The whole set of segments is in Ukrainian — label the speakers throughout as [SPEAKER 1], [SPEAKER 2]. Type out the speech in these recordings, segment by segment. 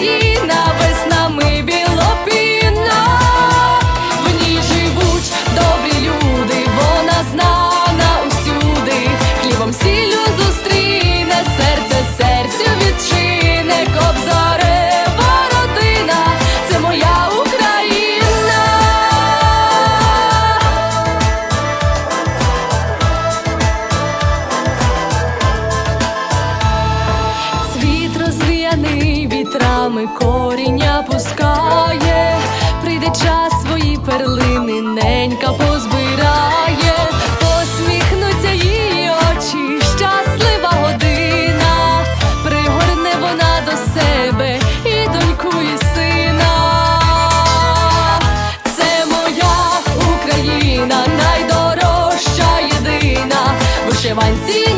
[SPEAKER 1] Україна, вітрами коріння пускає, прийде час свої перлини, ненька позбирає, посміхнуться її очі, щаслива година, пригорне вона до себе і доньку, і сина. Це моя Україна, найдорожча єдина, вишиванці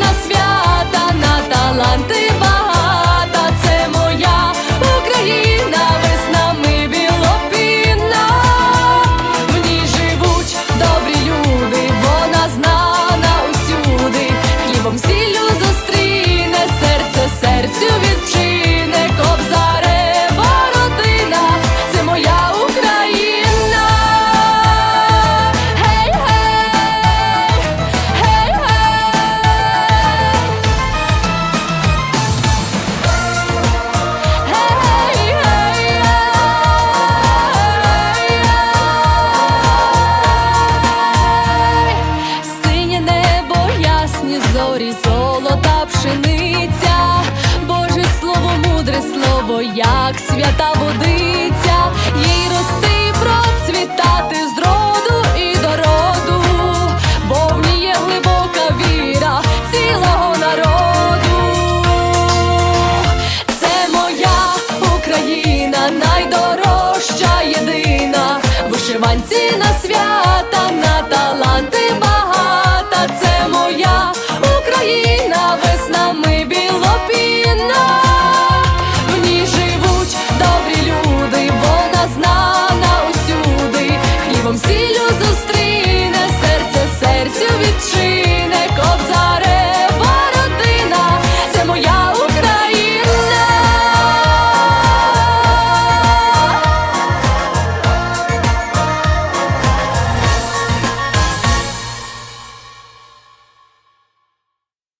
[SPEAKER 1] як свята водиця, їй рости, процвітати з роду і до роду, бо в ній є глибока віра цілого народу. Це моя Україна, найдорожча єдина, вишиванці на свята, на таланти